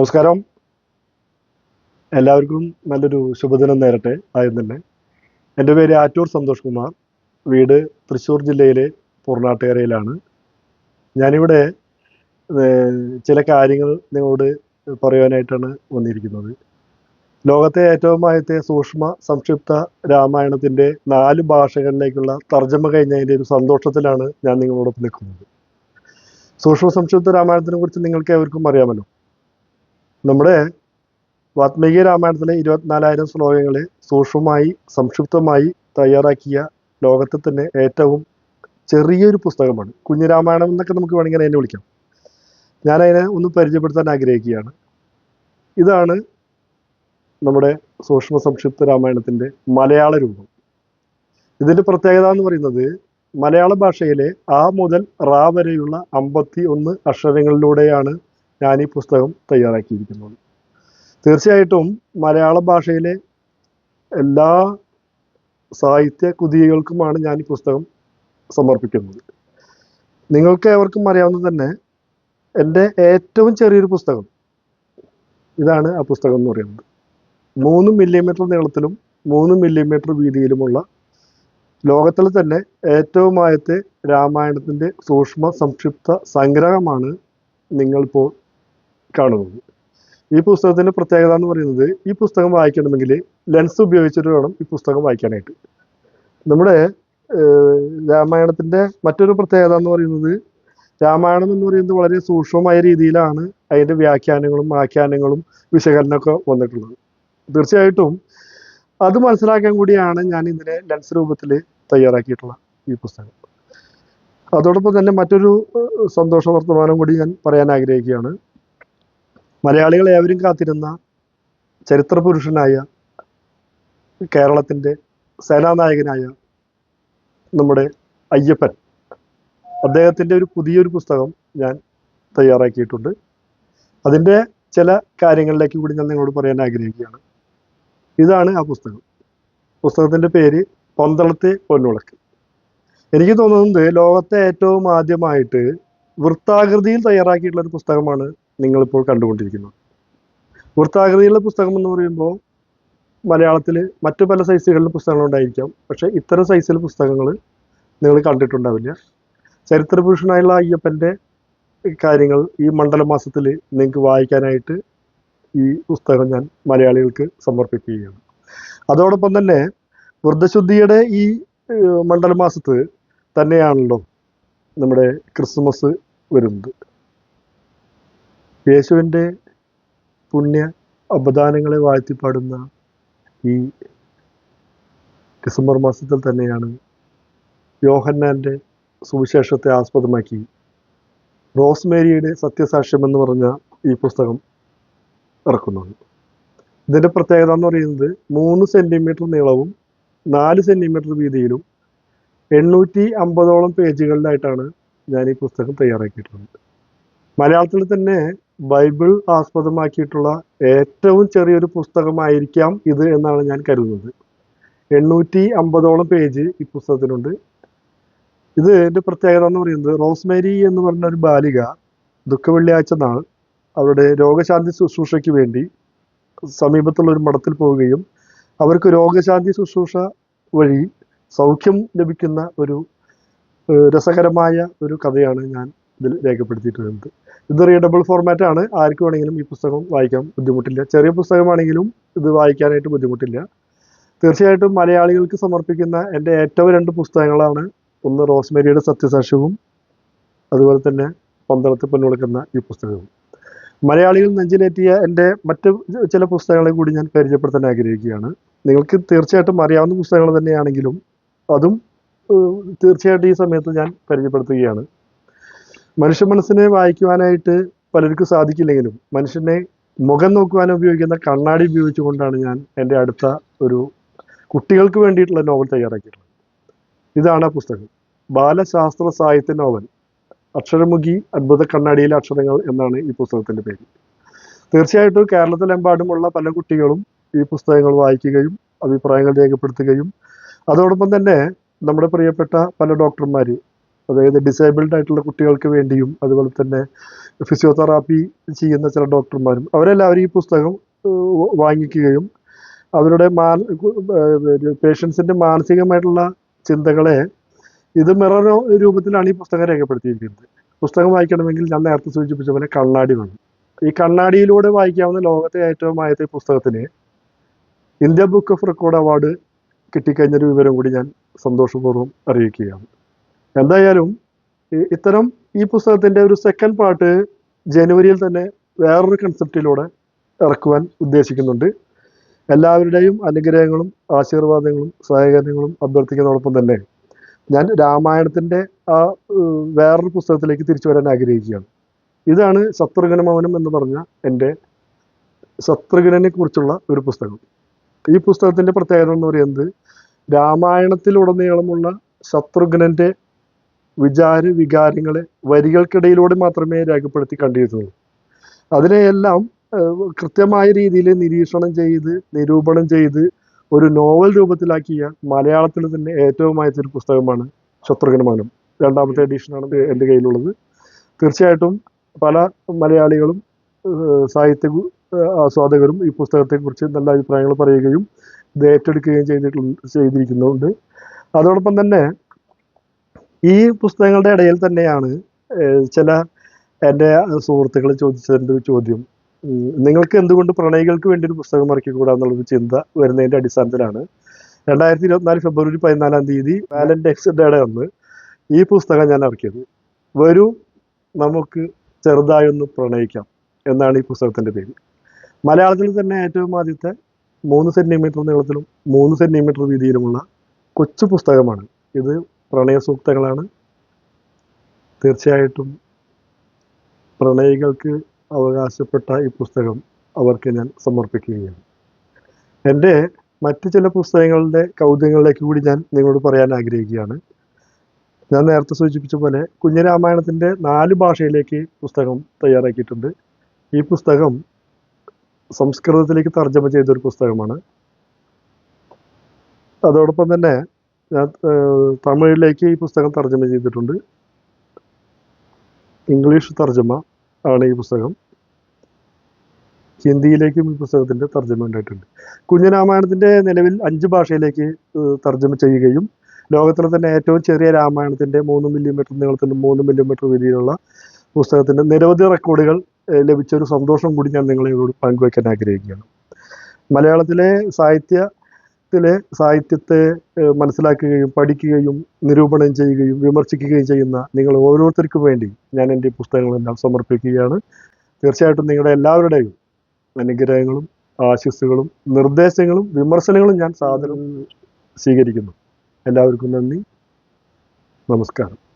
നമസ്കാരം. എല്ലാവർക്കും നല്ലൊരു ശുഭദിനം നേരട്ടെ ആദ്യം തന്നെ എന്റെ പേര് ആറ്റൂർ സന്തോഷ് കുമാർ. വീട് തൃശ്ശൂർ ജില്ലയിലെ പൂർണാട്ടുകരയിലാണ്. ഞാനിവിടെ ചില കാര്യങ്ങൾ നിങ്ങളോട് പറയുവാനായിട്ടാണ് വന്നിരിക്കുന്നത്. ലോകത്തെ ഏറ്റവും ആദ്യത്തെ സൂക്ഷ്മ സംക്ഷിപ്ത രാമായണത്തിന്റെ നാല് ഭാഷകളിലേക്കുള്ള തർജമ കഴിഞ്ഞതിന്റെ ഒരു സന്തോഷത്തിലാണ് ഞാൻ നിങ്ങളോടൊപ്പം നിൽക്കുന്നത്. സൂക്ഷ്മ സംക്ഷിപ്ത രാമായണത്തിനെ കുറിച്ച് നിങ്ങൾക്ക് ഏവർക്കും അറിയാമല്ലോ. നമ്മുടെ വാത്മീകി രാമായണത്തിലെ ഇരുപത്തിനാലായിരം ശ്ലോകങ്ങളെ സൂക്ഷ്മമായി സംക്ഷിപ്തമായി തയ്യാറാക്കിയ ലോകത്തെ തന്നെ ഏറ്റവും ചെറിയൊരു പുസ്തകമാണ്. കുഞ്ഞുരാമായണം എന്നൊക്കെ നമുക്ക് വേണമെങ്കിൽ അതിനെ വിളിക്കാം. ഞാൻ അതിനെ ഒന്ന് പരിചയപ്പെടുത്താൻ ആഗ്രഹിക്കുകയാണ്. ഇതാണ് നമ്മുടെ സൂക്ഷ്മ സംക്ഷിപ്ത രാമായണത്തിന്റെ മലയാള രൂപം. ഇതിന്റെ പ്രത്യേകത എന്ന് പറയുന്നത് മലയാള ഭാഷയിലെ ആ മുതൽ റാ വരെയുള്ള അമ്പത്തി ഒന്ന് അക്ഷരങ്ങളിലൂടെയാണ് ഞാൻ ഈ പുസ്തകം തയ്യാറാക്കിയിരിക്കുന്നത്. തീർച്ചയായിട്ടും മലയാള ഭാഷയിലെ എല്ലാ സാഹിത്യ കുതികൾക്കുമാണ് ഞാൻ ഈ പുസ്തകം സമർപ്പിക്കുന്നത്. നിങ്ങൾക്ക് ഏവർക്കും അറിയാവുന്നത് തന്നെ എന്റെ ഏറ്റവും ചെറിയൊരു പുസ്തകം ഇതാണ് ആ പുസ്തകം എന്ന് പറയുന്നത്. മൂന്ന് മില്ലിമീറ്റർ നീളത്തിലും മൂന്ന് മില്ലിമീറ്റർ വീതിയിലുമുള്ള ലോകത്തിൽ തന്നെ ഏറ്റവും ആദ്യത്തെ രാമായണത്തിന്റെ സൂക്ഷ്മ സംക്ഷിപ്ത സംഗ്രഹമാണ് നിങ്ങളിപ്പോൾ കാണുന്നത്. ഈ പുസ്തകത്തിന്റെ പ്രത്യേകത എന്ന് പറയുന്നത് ഈ പുസ്തകം വായിക്കണമെങ്കിൽ ലെൻസ് ഉപയോഗിച്ചിട്ട് വേണം ഈ പുസ്തകം വായിക്കാനായിട്ട്. നമ്മുടെ രാമായണത്തിന്റെ മറ്റൊരു പ്രത്യേകത എന്ന് പറയുന്നത് രാമായണം എന്ന് പറയുന്നത് വളരെ സൂക്ഷ്മമായ രീതിയിലാണ് അതിന്റെ വ്യാഖ്യാനങ്ങളും ആഖ്യാനങ്ങളും വിശകലനമൊക്കെ വന്നിട്ടുള്ളത്. തീർച്ചയായിട്ടും അത് മനസ്സിലാക്കാൻ കൂടിയാണ് ഞാൻ ഇതിനെ ലെൻസ് രൂപത്തിൽ തയ്യാറാക്കിയിട്ടുള്ള ഈ പുസ്തകം. അതോടൊപ്പം തന്നെ മറ്റൊരു സന്തോഷ വർത്തമാനം കൂടി ഞാൻ പറയാൻ ആഗ്രഹിക്കുകയാണ്. മലയാളികൾ ഏവരും കാത്തിരുന്ന ചരിത്ര പുരുഷനായ കേരളത്തിന്റെ സേനാനായകനായ നമ്മുടെ അയ്യപ്പൻ. അദ്ദേഹത്തിന്റെ ഒരു പുതിയൊരു പുസ്തകം ഞാൻ തയ്യാറാക്കിയിട്ടുണ്ട്. അതിന്റെ ചില കാര്യങ്ങളിലേക്ക് കൂടി ഞാൻ നിങ്ങളോട് പറയാൻ ആഗ്രഹിക്കുകയാണ്. ഇതാണ് ആ പുസ്തകം. പുസ്തകത്തിന്റെ പേര് പന്തളത്തെ പൊന്നുളക്ക് എനിക്ക് തോന്നുന്നത് ലോകത്തെ ഏറ്റവും ആദ്യമായിട്ട് വൃത്താകൃതിയിൽ തയ്യാറാക്കിയിട്ടുള്ള ഒരു പുസ്തകമാണ് നിങ്ങളിപ്പോൾ കണ്ടുകൊണ്ടിരിക്കുന്നത് വൃത്താകൃതിയിലുള്ള പുസ്തകം എന്ന് പറയുമ്പോൾ മലയാളത്തിൽ മറ്റു പല സൈസുകളിലെ പുസ്തകങ്ങൾ ഉണ്ടായിരിക്കാം. പക്ഷെ ഇത്തരം സൈസിലെ പുസ്തകങ്ങൾ നിങ്ങൾ കണ്ടിട്ടുണ്ടാവില്ല. ചരിത്രപുരുഷനായുള്ള അയ്യപ്പന്റെ കാര്യങ്ങൾ ഈ മണ്ഡല മാസത്തിൽ നിങ്ങൾക്ക് വായിക്കാനായിട്ട് ഈ പുസ്തകം ഞാൻ മലയാളികൾക്ക് സമർപ്പിക്കുകയാണ്. അതോടൊപ്പം തന്നെ വൃദ്ധശുദ്ധിയുടെ ഈ മണ്ഡല മാസത്ത് തന്നെയാണല്ലോ നമ്മുടെ ക്രിസ്മസ് വരുന്നത്. യേശുവിന്റെ പുണ്യ അപദാനങ്ങളെ വാഴ്ത്തിപ്പാടുന്ന ഈ ഡിസംബർ മാസത്തിൽ തന്നെയാണ് യോഹന്നാന്റെ സുവിശേഷത്തെ ആസ്പദമാക്കി റോസ്മേരിയുടെ സത്യസാക്ഷ്യം എന്ന് പറഞ്ഞ ഈ പുസ്തകം ഇറക്കുന്നത്. ഇതിന്റെ പ്രത്യേകത എന്ന് പറയുന്നത് മൂന്ന് സെന്റിമീറ്റർ നീളവും നാല് സെന്റിമീറ്റർ വീതിയിലും എണ്ണൂറ്റി അമ്പതോളം പേജുകളിലായിട്ടാണ് ഞാൻ ഈ പുസ്തകം തയ്യാറാക്കിയിട്ടുള്ളത്. മലയാളത്തിൽ തന്നെ ബൈബിൾ ആസ്പദമാക്കിയിട്ടുള്ള ഏറ്റവും ചെറിയൊരു പുസ്തകമായിരിക്കാം ഇത് എന്നാണ് ഞാൻ കരുതുന്നത്. എണ്ണൂറ്റി അമ്പതോളം പേജ് ഈ പുസ്തകത്തിനുണ്ട് ഇത് എന്റെ പ്രത്യേകത എന്ന് പറയുന്നത് റോസ്മേരി എന്ന് പറഞ്ഞ ഒരു ബാലിക ദുഃഖ വെള്ളിയാഴ്ച നാൾ അവരുടെ രോഗശാന്തി ശുശ്രൂഷയ്ക്ക് വേണ്ടി സമീപത്തുള്ള ഒരു മഠത്തിൽ പോവുകയും അവർക്ക് രോഗശാന്തി ശുശ്രൂഷ വഴി സൗഖ്യം ലഭിക്കുന്ന ഒരു രസകരമായ ഒരു കഥയാണ് ഞാൻ ഇതിൽ രേഖപ്പെടുത്തിയിട്ടുള്ളത്. ഇത് റീഡബിൾ ഫോർമാറ്റ് ആണ്. ആർക്ക് വേണമെങ്കിലും ഈ പുസ്തകം വായിക്കാൻ ബുദ്ധിമുട്ടില്ല. ചെറിയ പുസ്തകമാണെങ്കിലും ഇത് വായിക്കാനായിട്ട് ബുദ്ധിമുട്ടില്ല. തീർച്ചയായിട്ടും മലയാളികൾക്ക് സമർപ്പിക്കുന്ന എന്റെ ഏറ്റവും രണ്ട് പുസ്തകങ്ങളാണ് ഒന്ന് റോസ്മേരിയുടെ സത്യസാക്ഷ്യവും അതുപോലെ തന്നെ പന്തളത്ത് പൊന്നുകൊടുക്കുന്ന ഈ പുസ്തകവും. മലയാളികൾ നെഞ്ചിലേറ്റിയ എന്റെ മറ്റ് ചില പുസ്തകങ്ങളെ കൂടി ഞാൻ പരിചയപ്പെടുത്താൻ ആഗ്രഹിക്കുകയാണ്. നിങ്ങൾക്ക് തീർച്ചയായിട്ടും അറിയാവുന്ന പുസ്തകങ്ങൾ തന്നെയാണെങ്കിലും അതും തീർച്ചയായിട്ടും ഈ സമയത്ത് ഞാൻ പരിചയപ്പെടുത്തുകയാണ്. മനുഷ്യ മനസ്സിനെ വായിക്കുവാനായിട്ട് പലർക്കും സാധിക്കില്ലെങ്കിലും മനുഷ്യനെ മുഖം നോക്കുവാൻ ഉപയോഗിക്കുന്ന കണ്ണാടി ഉപയോഗിച്ചുകൊണ്ടാണ് ഞാൻ എന്റെ അടുത്ത ഒരു കുട്ടികൾക്ക് വേണ്ടിയിട്ടുള്ള നോവൽ തയ്യാറാക്കിയിട്ടുള്ളത്. ഇതാണ് ആ പുസ്തകം. ബാലശാസ്ത്ര സാഹിത്യ നോവൽ. അക്ഷരമുഖി അത്ഭുത കണ്ണാടിയിലെ അക്ഷരങ്ങൾ എന്നാണ് ഈ പുസ്തകത്തിന്റെ പേര്. തീർച്ചയായിട്ടും കേരളത്തിലെമ്പാടുമുള്ള പല കുട്ടികളും ഈ പുസ്തകങ്ങൾ വായിക്കുകയും അഭിപ്രായങ്ങൾ രേഖപ്പെടുത്തുകയും അതോടൊപ്പം തന്നെ നമ്മുടെ പ്രിയപ്പെട്ട പല ഡോക്ടർമാർ അതായത് ഡിസേബിൾഡ് ആയിട്ടുള്ള കുട്ടികൾക്ക് വേണ്ടിയും അതുപോലെ തന്നെ ഫിസിയോതെറാപ്പി ചെയ്യുന്ന ചില ഡോക്ടർമാരും അവരെല്ലാവരും ഈ പുസ്തകം വാങ്ങിക്കുകയും അവരുടെ മാന പേഷ്യൻസിന്റെ മാനസികമായിട്ടുള്ള ചിന്തകളെ ഇത് മിറർ രൂപത്തിലാണ് ഈ പുസ്തകം രേഖപ്പെടുത്തിയിരിക്കുന്നത്. പുസ്തകം വായിക്കണമെങ്കിൽ ഞാൻ നേരത്തെ സൂചിപ്പിച്ച പോലെ കണ്ണാടി വേണം. ഈ കണ്ണാടിയിലൂടെ വായിക്കാവുന്ന ലോകത്തെ ഏറ്റവും ആയത്തെ പുസ്തകത്തിന് India book of record award കിട്ടിക്കഴിഞ്ഞൊരു വിവരം കൂടി ഞാൻ സന്തോഷപൂർവം അറിയിക്കുകയാണ്. എന്തായാലും ഇത്തരം ഈ പുസ്തകത്തിന്റെ ഒരു സെക്കൻഡ് പാർട്ട് ജനുവരിയിൽ തന്നെ വേറൊരു കൺസെപ്റ്റിലൂടെ ഇറക്കുവാൻ ഉദ്ദേശിക്കുന്നുണ്ട്. എല്ലാവരുടെയും അനുഗ്രഹങ്ങളും ആശീർവാദങ്ങളും സഹകരണങ്ങളും അഭ്യർത്ഥിക്കുന്നതോടൊപ്പം തന്നെ ഞാൻ രാമായണത്തിന്റെ ആ വേറൊരു പുസ്തകത്തിലേക്ക് തിരിച്ചു വരാൻ ആഗ്രഹിക്കുകയാണ്. ഇതാണ് ശത്രുഘ്ന മൗനം എന്ന് പറഞ്ഞ എന്റെ ശത്രുഘ്നെ കുറിച്ചുള്ള ഒരു പുസ്തകം. ഈ പുസ്തകത്തിന്റെ പ്രത്യേകത എന്ന് പറയുന്നത് രാമായണത്തിലുടനീളമുള്ള ശത്രുഘ്നന്റെ വിചാര വികാരങ്ങളെ വരികൾക്കിടയിലൂടെ മാത്രമേ രേഖപ്പെടുത്തി കണ്ടിരുന്നുള്ളൂ. അതിനെയെല്ലാം കൃത്യമായ രീതിയിൽ നിരീക്ഷണം ചെയ്ത് നിരൂപണം ചെയ്ത് ഒരു നോവൽ രൂപത്തിലാക്കിയ മലയാളത്തിൽ തന്നെ ഏറ്റവും അയച്ചൊരു പുസ്തകമാണ് ശത്രുഘ്ന മൗനം. രണ്ടാമത്തെ എഡിഷനാണ് എന്റെ കയ്യിലുള്ളത്. തീർച്ചയായിട്ടും പല മലയാളികളും സാഹിത്യ ആസ്വാദകരും ഈ പുസ്തകത്തെക്കുറിച്ച് നല്ല അഭിപ്രായങ്ങൾ പറയുകയും ഇത് ഏറ്റെടുക്കുകയും ചെയ്തിട്ടുണ്ട് ചെയ്തിരിക്കുന്നുണ്ട്. അതോടൊപ്പം തന്നെ ഈ പുസ്തകങ്ങളുടെ ഇടയിൽ തന്നെയാണ് ചില എന്റെ സുഹൃത്തുക്കൾ ചോദിച്ചതിന്റെ ഒരു ചോദ്യം. നിങ്ങൾക്ക് എന്തുകൊണ്ട് പ്രണയികൾക്ക് വേണ്ടി ഒരു പുസ്തകം ഇറക്കിക്കൂടാ എന്നുള്ളൊരു ചിന്ത വരുന്നതിന്റെ അടിസ്ഥാനത്തിലാണ്. രണ്ടായിരത്തി ഇരുപത്തിനാല് ഫെബ്രുവരി പതിനാലാം തീയതി വാലന്റൈൻസ് ഡേയുടെ അന്ന് ഈ പുസ്തകം ഞാൻ ഇറക്കിയത്. വരൂ നമുക്ക് ചെറുതായൊന്ന് പ്രണയിക്കാം എന്നാണ് ഈ പുസ്തകത്തിന്റെ പേര്. മലയാളത്തിൽ തന്നെ ഏറ്റവും ആദ്യത്തെ മൂന്ന് സെന്റിമീറ്റർ നീളത്തിലും മൂന്ന് സെന്റിമീറ്റർ വീതിയിലുമുള്ള കൊച്ചു പുസ്തകമാണ്. ഇത് പ്രണയ സൂക്തങ്ങളാണ് തീർച്ചയായിട്ടും പ്രണയികൾക്ക് അവകാശപ്പെട്ട ഈ പുസ്തകം അവർക്ക് ഞാൻ സമർപ്പിക്കുകയാണ്. എന്റെ മറ്റ് ചില പുസ്തകങ്ങളുടെ കൗതുകങ്ങളിലേക്ക് കൂടി ഞാൻ നിങ്ങളോട് പറയാൻ ആഗ്രഹിക്കുകയാണ്. ഞാൻ നേരത്തെ സൂചിപ്പിച്ച പോലെ കുഞ്ഞരാമായണത്തിന്റെ നാല് ഭാഷയിലേക്ക് പുസ്തകം തയ്യാറാക്കിയിട്ടുണ്ട്. ഈ പുസ്തകം സംസ്കൃതത്തിലേക്ക് തർജമ ചെയ്തൊരു പുസ്തകമാണ്. അതോടൊപ്പം തന്നെ ഞാൻ തമിഴിലേക്ക് ഈ പുസ്തകം തർജമ ചെയ്തിട്ടുണ്ട്. ഇംഗ്ലീഷ് തർജമ ആണ് ഈ പുസ്തകം. ഹിന്ദിയിലേക്കും ഈ പുസ്തകത്തിന്റെ തർജമ ഉണ്ടായിട്ടുണ്ട്. കുഞ്ഞരാമായണത്തിന്റെ നിലവിൽ അഞ്ച് ഭാഷയിലേക്ക് തർജമ ചെയ്യുകയും ലോകത്തിലെ തന്നെ ഏറ്റവും ചെറിയ രാമായണത്തിന്റെ മൂന്ന് മില്ലിമീറ്റർ നീളത്തിലും മൂന്ന് മില്ലിമീറ്റർ വീതിയിലുള്ള പുസ്തകത്തിന്റെ നിരവധി റെക്കോർഡുകൾ ലഭിച്ച ഒരു സന്തോഷം കൂടി ഞാൻ നിങ്ങളോട് പങ്കുവയ്ക്കാൻ ആഗ്രഹിക്കുകയാണ്. മലയാളത്തിലെ സാഹിത്യത്തിലെ സാഹിത്യത്തെ മനസ്സിലാക്കുകയും പഠിക്കുകയും നിരൂപണം ചെയ്യുകയും വിമർശിക്കുകയും ചെയ്യുന്ന നിങ്ങൾ ഓരോരുത്തർക്കും വേണ്ടി ഞാൻ എന്റെ പുസ്തകങ്ങളെല്ലാം സമർപ്പിക്കുകയാണ്. തീർച്ചയായിട്ടും നിങ്ങളുടെ എല്ലാവരുടെയും അനുഗ്രഹങ്ങളും ആശിസ്സുകളും നിർദ്ദേശങ്ങളും വിമർശനങ്ങളും ഞാൻ സാധനം സ്വീകരിക്കുന്നു. എല്ലാവർക്കും നന്ദി. നമസ്കാരം.